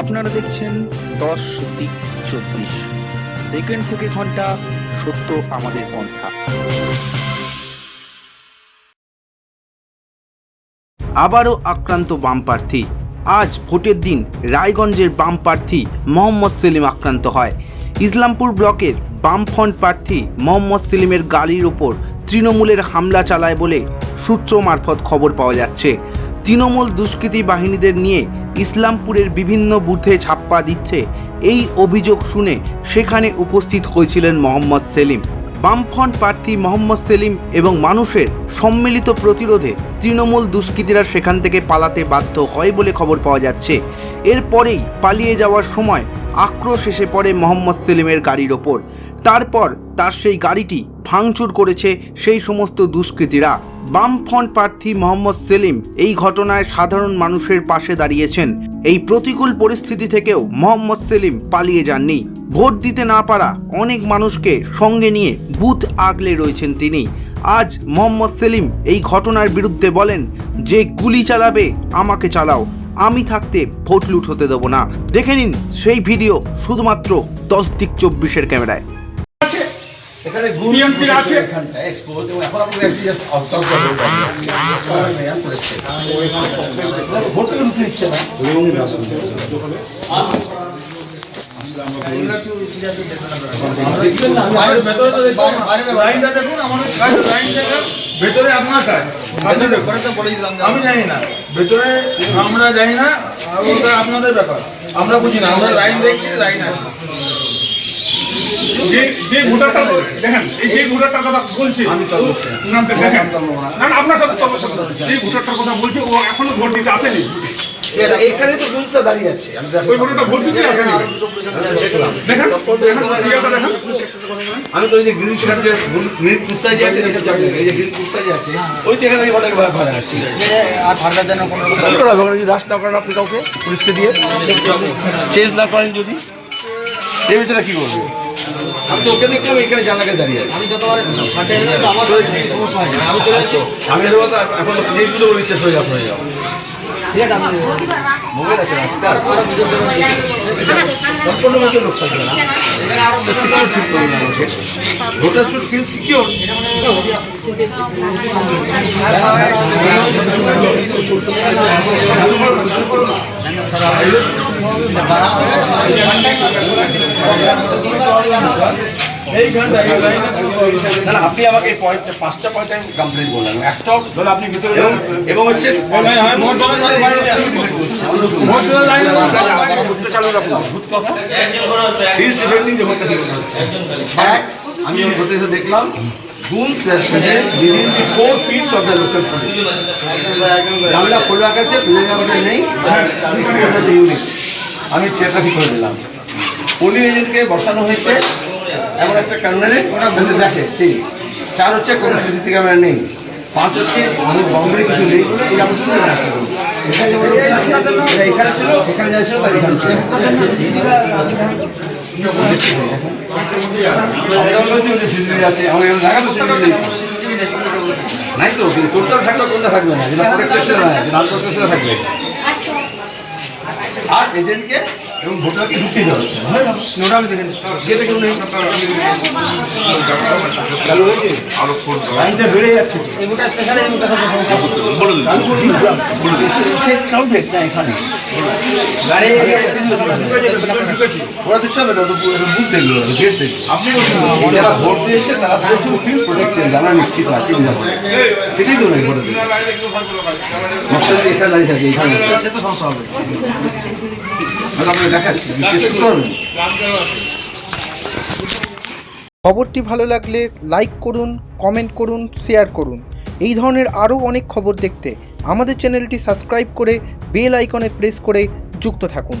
আপনারা দেখছেন দশ দিক চব্বিশ। সেকেন্ড থেকে ঘণ্টা সত্য আমাদের পন্থা। আবারও আক্রান্ত বাম প্রার্থী। আজ ভোটের দিন রায়গঞ্জের বাম প্রার্থী মোহাম্মদ সেলিম আক্রান্ত হয়। ইসলামপুর ব্লকের বামফ্রন্ট প্রার্থী মোহাম্মদ সেলিমের গাড়ির ওপর তৃণমূলের হামলা চালায় বলে সূত্র মারফত খবর পাওয়া যাচ্ছে। তৃণমূল দুষ্কৃতী বাহিনীদের নিয়ে ইসলামপুরের বিভিন্ন বুথে ছাপ্পা দিচ্ছে। এই অভিযোগ শুনে সেখানে উপস্থিত হয়েছিলেন মোহাম্মদ সেলিম। বামফ্রন্ট প্রার্থী মোহাম্মদ সেলিম এবং মানুষের সম্মিলিত প্রতিরোধে তৃণমূল দুষ্কৃতীরা সেখান থেকে পালাতে বাধ্য হয় বলে খবর পাওয়া যাচ্ছে। এরপরেই পালিয়ে যাওয়ার সময় আক্রোশ এসে পড়ে মোহাম্মদ সেলিমের গাড়ির ওপর। তারপর তার সেই গাড়িটি ভাঙচুর করেছে সেই সমস্ত দুষ্কৃতীরা। বামফ্রন্ট প্রার্থী মোহাম্মদ সেলিম এই ঘটনায় সাধারণ মানুষের পাশে দাঁড়িয়েছেন। এই প্রতিকূল পরিস্থিতি থেকেও মোহাম্মদ সেলিম পালিয়ে যাননি। ভোট দিতে না পারা অনেক মানুষকে সঙ্গে নিয়ে বুথ আগলে রয়েছেন তিনি। আজ মোহাম্মদ সেলিম এই ঘটনার বিরুদ্ধে বলেন, যে গুলি চালাবে, আমাকে চালাও। আমি থাকতে ভোট লুট হতে দেবো না। দেখে নিন সেই ভিডিও শুধুমাত্র দশ দিক চব্বিশের ক্যামেরায়। এখানে দেখুন, বাইরে- বাইরে- দেখুন, আমাদের ভেতরে আপনার কাজ। যে- আমি জানি না। ভেতরে আমরা জানি না আর ওটা আপনাদের ব্যাপার। আমরা বুঝি না আমরা লাইন দেখছি লাইন আছে। যে যে ভোটারটা দেখেন এই যে ভোটারটার কথা বলছি আমি নামটা দেখেন। না। না না, আপনার সাথে তর্ক করতে হবে। যে ভোটারটার কথা বলছি ও এখনও ভোট দিতে আসেনি। এখানে তো বুথটা দাঁড়িয়ে আছে আমি তো ওই যে গ্রিন শিকার যে গ্রিন কুর্তা যে আছে এই যে গ্রিন কুর্তা যে আছে ওই তো এখানে অনেক ভয় ভয় আছে আর ফার্দার যেন কোনো রাস্তা করেন আপনি কাউকে পুলিশকে দিয়ে চেঞ্জ না করেন যদি এই বেচারা কি করবে আমি তো ওকে দেখলাম এখানে জানলাকে দাঁড়িয়ে আছে আমি যতবার আমি এখন যেগুলো বলছে সরে যাও সরে যাও ঠিক আছে আমি মোবাইল আছে রাস্তা সম্পূর্ণ লোকের লোক থাকবে না না আপনি আমাকে এই পাঁচটা পয়েন্ট আমি কমপ্লেন করলাম একটাও আপনি ভিতরে এবং এবং হচ্ছে হ্যাঁ, হ্যাঁ, আমি দেখলাম গুণ president within the four feet of the local police জানলা খোলা গেছে প্লেন আমাদের নেই। ইউনিট আমি চেয়ারটা ঠিক করে দিলাম। পোলিং এজেন্টকে বসানো হয়েছে। এমন একটা কারণে ওরা দেখে তিন চার হচ্ছে কোনো সিসিটিভি ক্যামেরা নেই, পাঁচ হচ্ছে বাউন্ডারি কিছু নেই। আমি। এখানে ছিল এখানে যা ছিল তার এখানে ছিল তো, কিন্তু থাকবে না? থাকবে। আর এজেন্টকে এবং ভোটারকে ঢুকিয়ে দেওয়া হচ্ছে। হয় লাইনটা বেড়ে যাচ্ছে। এখানে। আপনি যারা ভোট দিয়েছে তারা পুরো ফিল প্রোটেক্টেড জানা নিশ্চিত আছে সেটাই তো নাই ভোটার এখানে দাঁড়িয়ে থাকে এখানে। সমস্যা হবে। খবরটি ভালো লাগলে লাইক করুন, কমেন্ট করুন, শেয়ার করুন। এই ধরনের আরও অনেক খবর দেখতে আমাদের চ্যানেলটি সাবস্ক্রাইব করে বেল আইকনে প্রেস করে যুক্ত থাকুন।